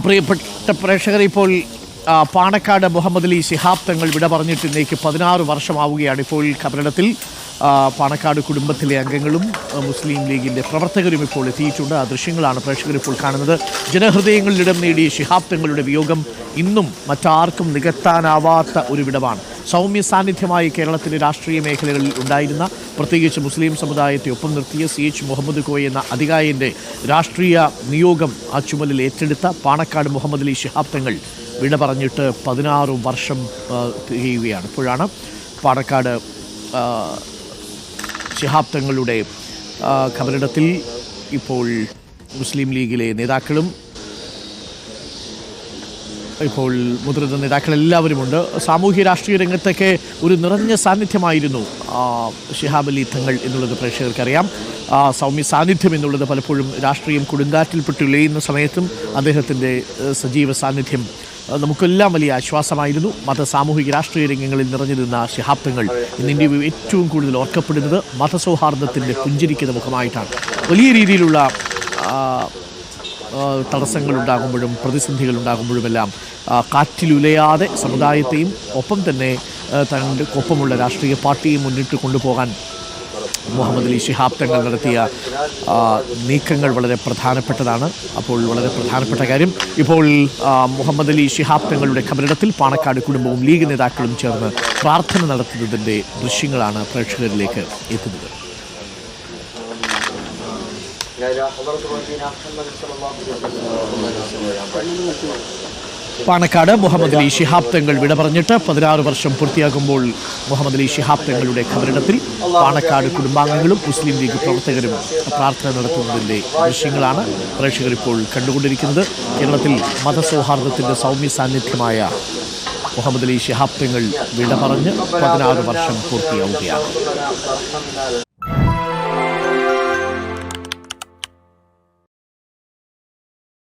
പ്രിയപ്പെട്ട പ്രേക്ഷകർ ഇപ്പോൾ പാണക്കാട് മുഹമ്മദ് അലി ശിഹാബ് തങ്ങൾ വിട പറഞ്ഞിട്ട് ഇന്നേക്ക് പതിനാറ് വർഷമാവുകയാണ് ഇപ്പോൾ കബറിടത്തിൽ ആ, പാണക്കാട് കുടുംബത്തിലെ അംഗങ്ങളും മുസ്ലിം ലീഗിന്റെ പ്രവർത്തകരും ഇപ്പോൾ എത്തിയിട്ടുണ്ട്. ആ ദൃശ്യങ്ങളാണ് പ്രേക്ഷകർ ഇപ്പോൾ കാണുന്നത്. ജനഹൃദയങ്ങളിലിടം നേടിയ ശിഹാബ് തങ്ങളുടെ വിയോഗം ഇന്നും മറ്റാർക്കും നികത്താനാവാത്ത ഒരു വിടവാണ് സൗമ്യ സാന്നിധ്യമായി കേരളത്തിലെ രാഷ്ട്രീയ മേഖലകളിൽ ഉണ്ടായിരുന്ന പ്രത്യേകിച്ച് മുസ്ലിം സമുദായത്തെ ഒപ്പം നിർത്തിയ സി എച്ച് മുഹമ്മദ് കോയ് എന്ന അധികായന്റെ രാഷ്ട്രീയ നിയോഗം ആ ചുമലിൽ ഏറ്റെടുത്ത പാണക്കാട് മുഹമ്മദ് അലി ശിഹാബ് തങ്ങൾ വിട പറഞ്ഞിട്ട് പതിനാറ് വർഷം തികയുകയാണ്. ഇപ്പോഴാണ് പാണക്കാട് ശിഹാബ് തങ്ങളുടെ ഖബറിടത്തിൽ ഇപ്പോൾ മുസ്ലിം ലീഗിലെ നേതാക്കളും ഇപ്പോൾ മുതിർന്ന നേതാക്കൾ എല്ലാവരുമുണ്ട്. സാമൂഹ്യ രാഷ്ട്രീയ രംഗത്തൊക്കെ ഒരു നിറഞ്ഞ സാന്നിധ്യമായിരുന്നു ഷിഹാബ് അലി തങ്ങൾ എന്നുള്ളത് പ്രേക്ഷകർക്കറിയാം. സൗമ്യ സാന്നിധ്യം എന്നുള്ളത് പലപ്പോഴും രാഷ്ട്രീയം കൊടുങ്കാറ്റിൽപ്പെട്ടുലയുന്ന സമയത്തും അദ്ദേഹത്തിന്റെ സജീവ സാന്നിധ്യം നമുക്കെല്ലാം വലിയ ആശ്വാസമായിരുന്നു. മത സാമൂഹിക രാഷ്ട്രീയ രംഗങ്ങളിൽ നിറഞ്ഞു നിന്ന ഷിഹാബ് തങ്ങൾ ഇന്ന് ഇന്ത്യയിൽ ഏറ്റവും കൂടുതൽ ഓർക്കപ്പെടുന്നത് മതസൗഹാർദ്ദത്തിന്റെ പുഞ്ചിരിക്കുന്ന മുഖമായിട്ടാണ്. വലിയ രീതിയിലുള്ള തടസ്സങ്ങൾ ഉണ്ടാകുമ്പോഴും പ്രതിസന്ധികൾ ഉണ്ടാകുമ്പോഴുമെല്ലാം കാറ്റിലുലയാതെ സമുദായത്തെയും ഒപ്പം തന്നെ തന്റെ ഒപ്പമുള്ള രാഷ്ട്രീയ പാർട്ടിയെ മുന്നിട്ട് കൊണ്ടുപോകാൻ മുഹമ്മദ് അലി ശിഹാബ് തങ്ങൾ നടത്തിയ ആ, നീക്കങ്ങൾ വളരെ പ്രധാനപ്പെട്ടതാണ് അപ്പോൾ വളരെ പ്രധാനപ്പെട്ട കാര്യം ഇപ്പോൾ ആ, മുഹമ്മദ് അലി ശിഹാബ് തങ്ങളുടെ ഖബറിടത്തിൽ പാണക്കാട് കുടുംബവും ലീഗ് നേതാക്കളും ചേർന്ന് പ്രാർത്ഥന നടത്തുന്നതിൻ്റെ ദൃശ്യങ്ങളാണ് പ്രേക്ഷകരിലേക്ക് എത്തുന്നത് إلى حضرة ربنا محمد صلى الله عليه وسلم പാണക്കാട് മുഹമ്മദ് അലി ഷിഹാബ് തങ്ങൾ വിട പറഞ്ഞിട്ട് പതിനാറ് വർഷം പൂർത്തിയാകുമ്പോൾ മുഹമ്മദ് അലി ഷിഹാബ് തങ്ങളുടെ ഖബറിടത്തിൽ പാണക്കാട് കുടുംബാംഗങ്ങളും മുസ്ലിം ലീഗ് പ്രവർത്തകരും പ്രാർത്ഥന നടത്തുന്നതിന്റെ ദൃശ്യങ്ങളാണ് പ്രേക്ഷകർ ഇപ്പോൾ കണ്ടുകൊണ്ടിരിക്കുന്നത്. കേരളത്തിൽ മതസൗഹാർദ്ദത്തിന്റെ സൗമ്യ സാന്നിധ്യമായ മുഹമ്മദ് അലി ഷിഹാബ് തങ്ങൾ വിട പറഞ്ഞ് പതിനാറ് വർഷം പൂർത്തിയാവുകയാണ്.